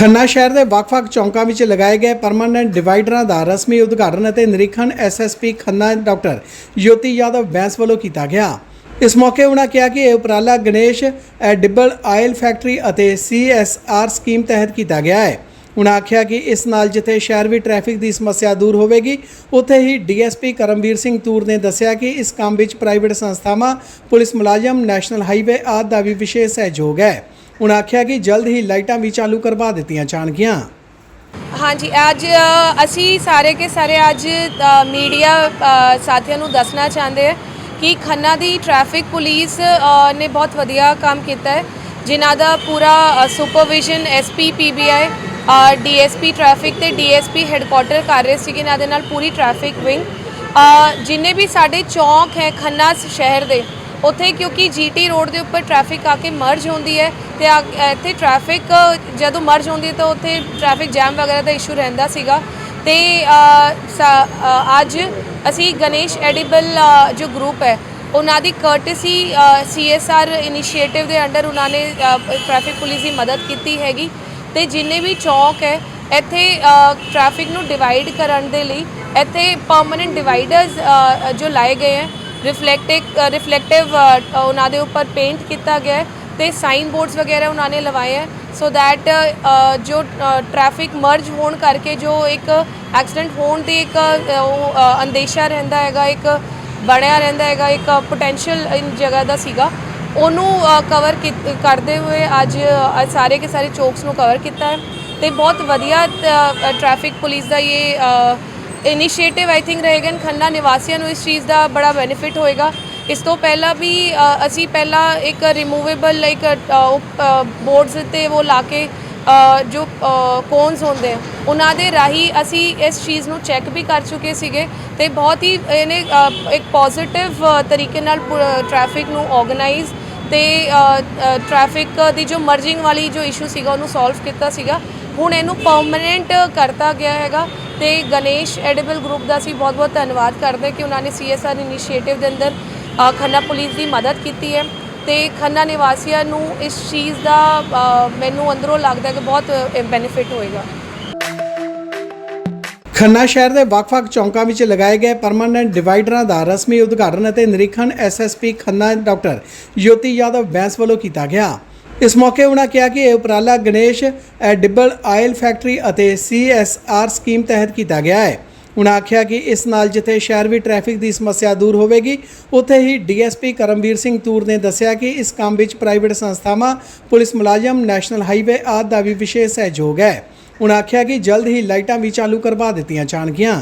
ਖੰਨਾ ਸ਼ਹਿਰ ਦੇ ਵੱਖ-ਵੱਖ ਚੌਂਕਾਂ ਵਿੱਚ ਲਗਾਏ ਗਏ ਪਰਮਾਨੈਂਟ ਡਿਵਾਈਡਰਾਂ ਦਾ ਰਸਮੀ ਉਦਘਾਟਨ ਅਤੇ ਨਿਰੀਖਣ ਐਸਐਸਪੀ ਖੰਨਾ ਡਾਕਟਰ ਜੋਤੀ ਯਾਦਵ ਬੈਂਸ ਵੱਲੋਂ ਕੀਤਾ ਗਿਆ। ਇਸ ਮੌਕੇ ਉਹਨਾਂ ਕਿਹਾ ਕਿ ਇਹ ਉਪਰਾਲਾ ਗਣੇਸ਼ ਐਡੀਬਲ ਆਇਲ ਫੈਕਟਰੀ ਅਤੇ ਸੀਐਸਆਰ ਸਕੀਮ ਤਹਿਤ ਕੀਤਾ ਗਿਆ ਹੈ। ਉਹਨਾਂ ਆਖਿਆ ਕਿ ਇਸ ਨਾਲ ਜਿੱਥੇ ਸ਼ਹਿਰ ਵਿੱਚ ਟ੍ਰੈਫਿਕ ਦੀ ਸਮੱਸਿਆ ਦੂਰ ਹੋਵੇਗੀ, ਉੱਥੇ ਹੀ ਡੀਐਸਪੀ ਕਰਮਵੀਰ ਸਿੰਘ ਤੂਰ ਨੇ ਦੱਸਿਆ ਕਿ ਇਸ ਕੰਮ ਵਿੱਚ ਪ੍ਰਾਈਵੇਟ ਸੰਸਥਾਵਾਂ, ਪੁਲਿਸ ਮੁਲਾਜ਼ਮ ਨੈਸ਼ਨਲ ਹਾਈਵੇ ਆਦਿ ਦਾ ਵੀ ਵਿਸ਼ੇਸ਼ ਸਹਿਯੋਗ ਹੈ। ਉਹਨਾਂ ਆਖਿਆ ਕਿ ਜਲਦ ਹੀ ਲਾਈਟਾਂ ਵੀ ਚਾਲੂ ਕਰਵਾ ਦਿੱਤੀਆਂ ਜਾਣਗੀਆਂ। ਹਾਂਜੀ, ਅੱਜ ਅਸੀਂ ਸਾਰੇ ਕੇ ਸਾਰੇ ਅੱਜ ਮੀਡੀਆ ਸਾਥੀਆਂ ਨੂੰ ਦੱਸਣਾ ਚਾਹੁੰਦੇ ਹਾਂ ਕਿ ਖੰਨਾ ਦੀ ਟ੍ਰੈਫਿਕ ਪੁਲਿਸ ਨੇ ਬਹੁਤ ਵਧੀਆ ਕੰਮ ਕੀਤਾ ਹੈ। ਜਿਨ੍ਹਾਂ ਦਾ ਪੂਰਾ supervision SP PBI DSP traffic ਤੇ ਡੀਐਸਪੀ ਹੈੱਡਕੁਆਟਰ ਕਰ ਰਹੇ ਸੀਗੇ ਇਹਨਾਂ ਦੇ ਨਾਲ ਪੂਰੀ ਟ੍ਰੈਫਿਕ ਵਿੰਗ। ਜਿੰਨੇ ਵੀ ਸਾਡੇ ਚੌਂਕ ਹੈ ਖੰਨਾ ਸ਼ਹਿਰ ਦੇ ਉੱਥੇ ਕਿਉਂਕਿ ਜੀਟੀ ਰੋਡ ਦੇ ਉੱਪਰ ਟ੍ਰੈਫਿਕ ਆ ਕੇ ਮਰਜ ਹੁੰਦੀ ਹੈ ਤੇ ਆ- ਇੱਥੇ ਟ੍ਰੈਫਿਕ ਜਦੋਂ ਮਰਜ ਹੁੰਦੀ ਹੈ ਤਾਂ ਉੱਥੇ ਟ੍ਰੈਫਿਕ ਜੈਮ ਵਗੈਰਾ ਦਾ ਇਸ਼ੂ ਰਹਿੰਦਾ ਸੀਗਾ। ਤੇ ਸਾ- ਅੱਜ ਅਸੀਂ ਗਣੇਸ਼ ਐਡੀਬਲ ਜੋ ਗਰੁੱਪ ਹੈ, ਉਹਨਾਂ ਦੀ ਕਰਟਸੀ ਸੀਐਸਆਰ ਇਨੀਸ਼ੀਏਟਿਵ ਦੇ ਅੰਡਰ ਉਹਨਾਂ ਨੇ ਟ੍ਰੈਫਿਕ ਪੁਲਿਸ ਦੀ ਮਦਦ ਕੀਤੀ ਹੈਗੀ। ਤੇ ਜਿੰਨੇ ਵੀ ਚੌਕ ਹੈ, ਇੱਥੇ ਟ੍ਰੈਫਿਕ ਨੂੰ ਡਿਵਾਈਡ ਕਰਨ ਦੇ ਲਈ ਇੱਥੇ ਪਰਮਨੈਂਟ ਡਿਵਾਈਡਰਸ ਜੋ ਲਾਏ ਗਏ ਹੈ ਰਿਫਲੈਕਟਿਕ ਰਿਫਲੈਕਟਿਵ ਉਹਨਾਂ ਦੇ ਉੱਪਰ ਪੇਂਟ ਕੀਤਾ ਗਿਆ ਹੈ ਤੇ ਸਾਈਨ ਬੋਰਡਸ ਵਗੈਰਾ ਉਹਨਾਂ ਨੇ ਲਵਾਏ ਹੈ ਸੋ ਦੈਟ ਜੋ ਟ੍ਰੈਫਿਕ ਮਰਜ ਹੋਣ ਕਰਕੇ ਜੋ ਇੱਕ ਐਕਸੀਡੈਂਟ ਹੋਣ ਦੀ ਇੱਕ ਉਹ, ਅੰਦੇਸ਼ਾ ਰਹਿੰਦਾ ਹੈਗਾ ਇੱਕ ਬਣਿਆ ਰਹਿੰਦਾ ਹੈਗਾ ਇੱਕ ਪੋਟੈਂਸ਼ੀਅਲ ਇਨ ਜਗ੍ਹਾ ਦਾ ਸੀਗਾ ਉਹਨੂੰ ਕਵਰ ਕਰਦੇ ਹੋਏ ਅੱਜ ਸਾਰੇ ਕੇ ਸਾਰੇ ਚੌਕਸ ਨੂੰ ਕਵਰ ਕੀਤਾ ਹੈ ਤੇ ਬਹੁਤ ਵਧੀਆ ਟ੍ਰੈਫਿਕ ਪੁਲਿਸ ਦਾ ਇਹ ਇਨੀਸ਼ੀਏਟਿਵ ਆਈ ਥਿੰਕ ਰਹੇਗਾ ਖੰਨਾ ਨਿਵਾਸੀਆਂ ਨੂੰ ਇਸ ਚੀਜ਼ ਦਾ ਬੜਾ ਬੈਨੀਫਿਟ ਹੋਏਗਾ। ਇਸ ਤੋਂ ਪਹਿਲਾਂ ਵੀ ਅਸੀਂ ਪਹਿਲਾਂ ਇੱਕ ਰਿਮੂਵੇਬਲ ਇੱਕ ਬੋਰਡਸ ਤੇ ਉਹ ਲਾ ਕੇ ਜੋ ਕੋਨਸ ਹੁੰਦੇ ਆ, ਉਹਨਾਂ ਦੇ ਰਾਹੀਂ ਅਸੀਂ ਇਸ ਚੀਜ਼ ਨੂੰ ਚੈੱਕ ਵੀ ਕਰ ਚੁੱਕੇ ਸੀਗੇ ਤੇ ਬਹੁਤ ਹੀ ਇਹਨੇ ਇੱਕ ਪੋਜ਼ਿਟਿਵ ਤਰੀਕੇ ਨਾਲ ਟ੍ਰੈਫਿਕ ਨੂੰ ਆਰਗੇਨਾਈਜ਼ ਤੇ ਟ੍ਰੈਫਿਕ ਦੀ ਜੋ ਮਰਜਿੰਗ ਵਾਲੀ ਜੋ ਇਸ਼ੂ ਸੀਗਾ ਉਹਨੂੰ ਸੋਲਵ ਕੀਤਾ ਸੀਗਾ। ਹੁਣ ਇਹਨੂੰ ਪਰਮਨੈਂਟ ਕਰਤਾ ਗਿਆ ਹੈਗਾ। ਤੇ ਗਣੇਸ਼ ਐਡੀਬਲ ਗਰੁੱਪ ਦਾ ਅਸੀਂ ਬਹੁਤ ਬਹੁਤ ਧੰਨਵਾਦ ਕਰਦੇ ਹਾਂ ਕਿ ਉਹਨਾਂ ਨੇ ਸੀਐਸਆਰ ਇਨੀਸ਼ੀਏਟਿਵ ਦੇ ਅੰਦਰ ਖੰਨਾ ਪੁਲਿਸ ਦੀ ਮਦਦ ਕੀਤੀ ਹੈ ਤੇ ਖੰਨਾ ਨਿਵਾਸੀਆਂ ਨੂੰ ਇਸ ਚੀਜ਼ ਦਾ ਮੈਨੂੰ ਅੰਦਰੋਂ ਲੱਗਦਾ ਕਿ ਬਹੁਤ ਬੈਨੀਫਿਟ ਹੋਏਗਾ। ਖੰਨਾ ਸ਼ਹਿਰ ਦੇ ਵੱਖ-ਵੱਖ ਚੌਂਕਾਂ ਵਿੱਚ ਲਗਾਏ ਗਏ ਪਰਮਾਨੈਂਟ ਡਿਵਾਈਡਰਾਂ ਦਾ ਰਸਮੀ ਉਦਘਾਟਨ ਅਤੇ ਨਿਰੀਖਣ ਐਸਐਸਪੀ ਖੰਨਾ ਡਾਕਟਰ ਜੋਤੀ ਯਾਦਵ ਬੈਂਸ ਵੱਲੋਂ ਕੀਤਾ ਗਿਆ। ਇਸ ਮੌਕੇ ਉਹਨਾਂ ਕਿਹਾ ਕਿ ਇਹ ਉਪਰਾਲਾ ਗਣੇਸ਼ ਐਡੀਬਲ ਆਇਲ ਫੈਕਟਰੀ ਅਤੇ ਸੀਐਸਆਰ ਸਕੀਮ ਤਹਿਤ ਕੀਤਾ ਗਿਆ ਹੈ। ਉਹਨਾਂ ਆਖਿਆ ਕਿ ਇਸ ਨਾਲ ਜਿੱਥੇ ਸ਼ਹਿਰ ਵਿੱਚ ਟ੍ਰੈਫਿਕ ਦੀ ਸਮੱਸਿਆ ਦੂਰ ਹੋਵੇਗੀ, ਉੱਥੇ ਹੀ ਡੀਐਸਪੀ ਕਰਮਵੀਰ ਸਿੰਘ ਤੂਰ ਨੇ ਦੱਸਿਆ ਕਿ ਇਸ ਕੰਮ ਵਿੱਚ ਪ੍ਰਾਈਵੇਟ ਸੰਸਥਾਵਾਂ, ਪੁਲਿਸ ਮੁਲਾਜ਼ਮ, ਨੈਸ਼ਨਲ ਹਾਈਵੇ ਆਦਿ ਦਾ ਵੀ ਵਿਸ਼ੇਸ਼ ਸਹਿਯੋਗ ਹੈ। ਉਹਨਾਂ ਆਖਿਆ ਕਿ ਜਲਦ ਹੀ ਲਾਈਟਾਂ ਵੀ ਚਾਲੂ ਕਰਵਾ ਦਿੱਤੀਆਂ ਜਾਣਗੀਆਂ।